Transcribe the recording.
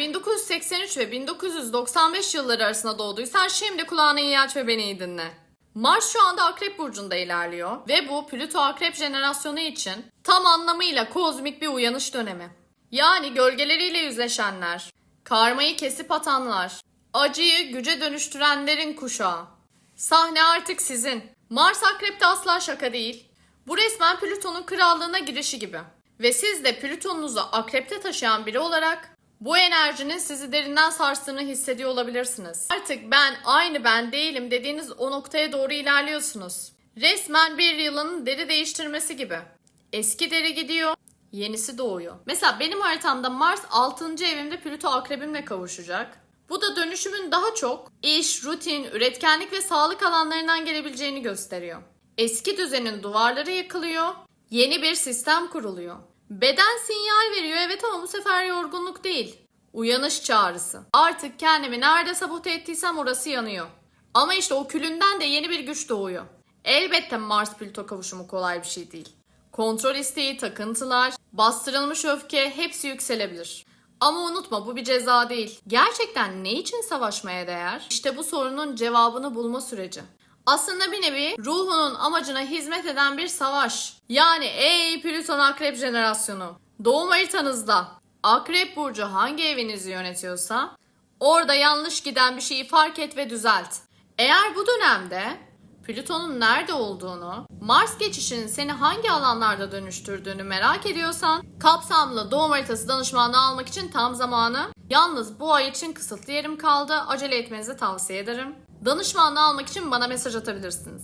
1983 ve 1995 yılları arasında doğduysan şimdi kulağını iyi aç ve beni iyi dinle. Mars şu anda Akrep Burcu'nda ilerliyor ve bu Plüto Akrep jenerasyonu için tam anlamıyla kozmik bir uyanış dönemi. Yani gölgeleriyle yüzleşenler, karmayı kesip atanlar, acıyı güce dönüştürenlerin kuşağı. Sahne artık sizin. Mars Akrep'te asla şaka değil. Bu resmen Plüton'un krallığına girişi gibi. Ve siz de Plüton'unuzu Akrep'te taşıyan biri olarak bu enerjinin sizi derinden sarstığını hissediyor olabilirsiniz. Artık ben aynı ben değilim dediğiniz o noktaya doğru ilerliyorsunuz. Resmen bir yılın deri değiştirmesi gibi. Eski deri gidiyor, yenisi doğuyor. Mesela benim haritamda Mars 6. evimde Plüto akrebimle kavuşacak. Bu da dönüşümün daha çok iş, rutin, üretkenlik ve sağlık alanlarından gelebileceğini gösteriyor. Eski düzenin duvarları yıkılıyor, yeni bir sistem kuruluyor. Beden sinyal veriyor evet ama bu sefer yorgunluk değil. Uyanış çağrısı. Artık kendimi nerede sabote ettiysem orası yanıyor. Ama işte o külünden de yeni bir güç doğuyor. Elbette Mars Plüto kavuşumu kolay bir şey değil. Kontrol isteği, takıntılar, bastırılmış öfke hepsi yükselebilir. Ama unutma bu bir ceza değil. Gerçekten ne için savaşmaya değer? İşte bu sorunun cevabını bulma süreci. Aslında bir nevi ruhunun amacına hizmet eden bir savaş. Yani ey Plüton Akrep jenerasyonu. Doğum haritanızda Akrep Burcu hangi evinizi yönetiyorsa orada yanlış giden bir şeyi fark et ve düzelt. Eğer bu dönemde Plüton'un nerede olduğunu, Mars geçişinin seni hangi alanlarda dönüştürdüğünü merak ediyorsan kapsamlı doğum haritası danışmanlığı almak için tam zamanı. Yalnız bu ay için kısıtlı yerim kaldı. Acele etmenizi tavsiye ederim. Danışmanlığı almak için bana mesaj atabilirsiniz.